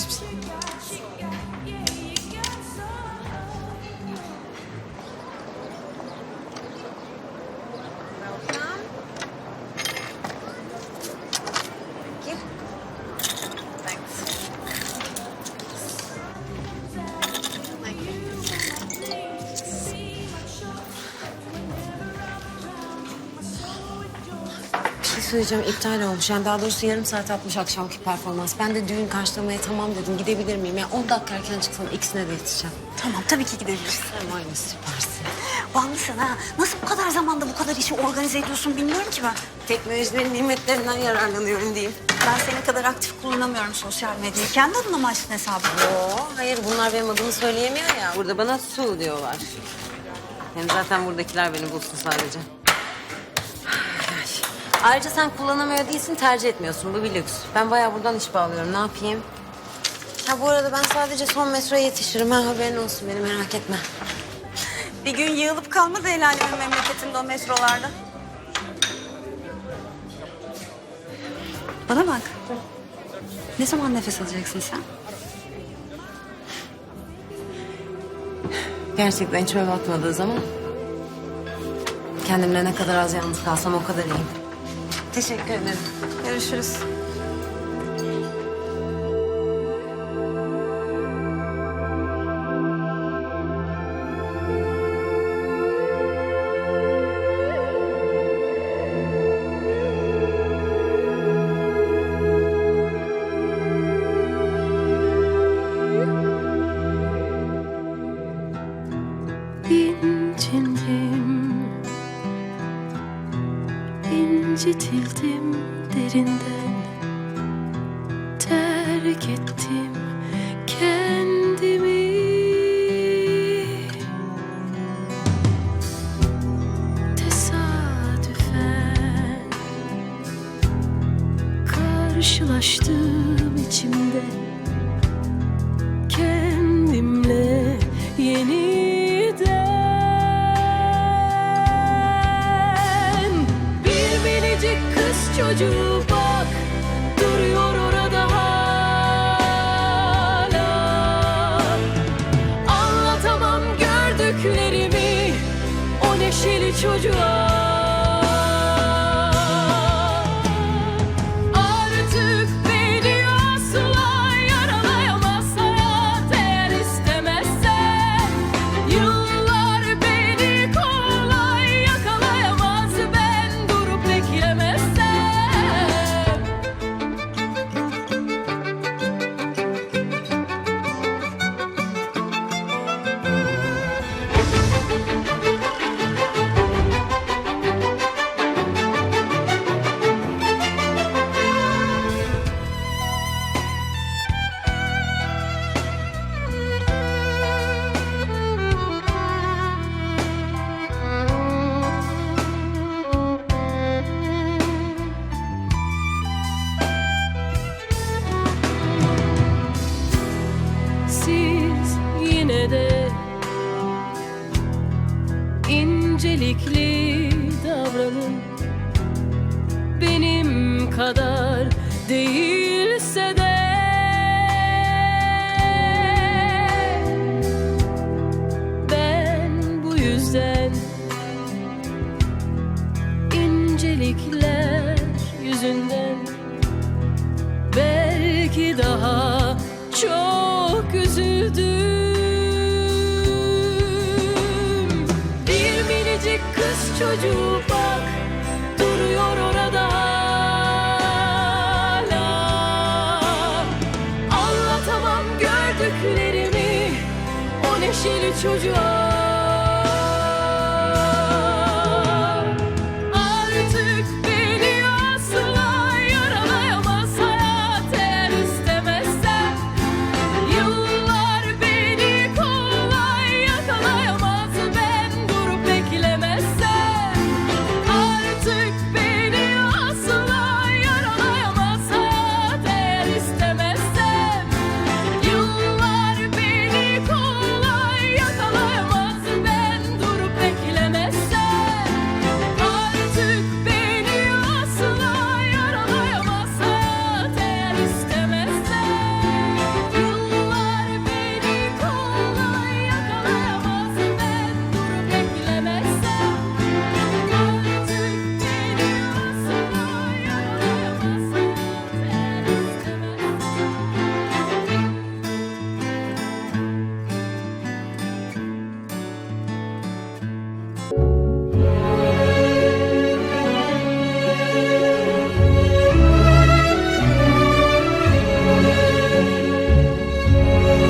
Christmas. Söyleyeceğim iptal olmuş. Yani daha doğrusu yarım saat atmış akşamki performans. Ben de düğün karşılamaya tamam dedim. Gidebilir miyim? Yani 10 dakika erken çıksam ikisine de yetişeceğim. Tamam tabii ki gidebiliriz. Sen ya süpersin. Bağımlısın ha. Nasıl bu kadar zamanda bu kadar işi organize ediyorsun bilmiyorum ki ben. Teknolojinin nimetlerinden yararlanıyorum diyeyim. Ben senin kadar aktif kullanamıyorum sosyal medyayı. Kendi adıma mı açtın hesabı? Yo, hayır bunlar benim adımı söyleyemiyor ya. Burada bana su diyorlar. Hem zaten buradakiler beni bulsun sadece. Ay. Ayrıca sen kullanamıyor değilsin, tercih etmiyorsun. Bu bir lüks. Ben bayağı buradan iş bağlıyorum. Ne yapayım? Ha bu arada ben sadece son metroya yetişirim. Ha haberin olsun beni merak etme. Bir gün yığılıp kalmadı el alemin memleketinde o metrolarda. Bana bak. Ne zaman nefes alacaksın sen? Gerçekten içime batmadığı zaman... ...kendimle ne kadar az yalnız kalsam o kadar iyiyim. Teşekkür ederim. Görüşürüz. İncitildim derinden Terk ettim kendimi. Tesadüfen Karşılaştım içimde çocuğu bak duruyor orada hala. Anlatamam gördüklerimi o neşeli çocuğa incelikli davranın benim kadar değilse de. Ben bu yüzden incelikler yüzünden çocuğu bak duruyor orada hala. Anlatamam gördüklerimi o neşeli çocuğa.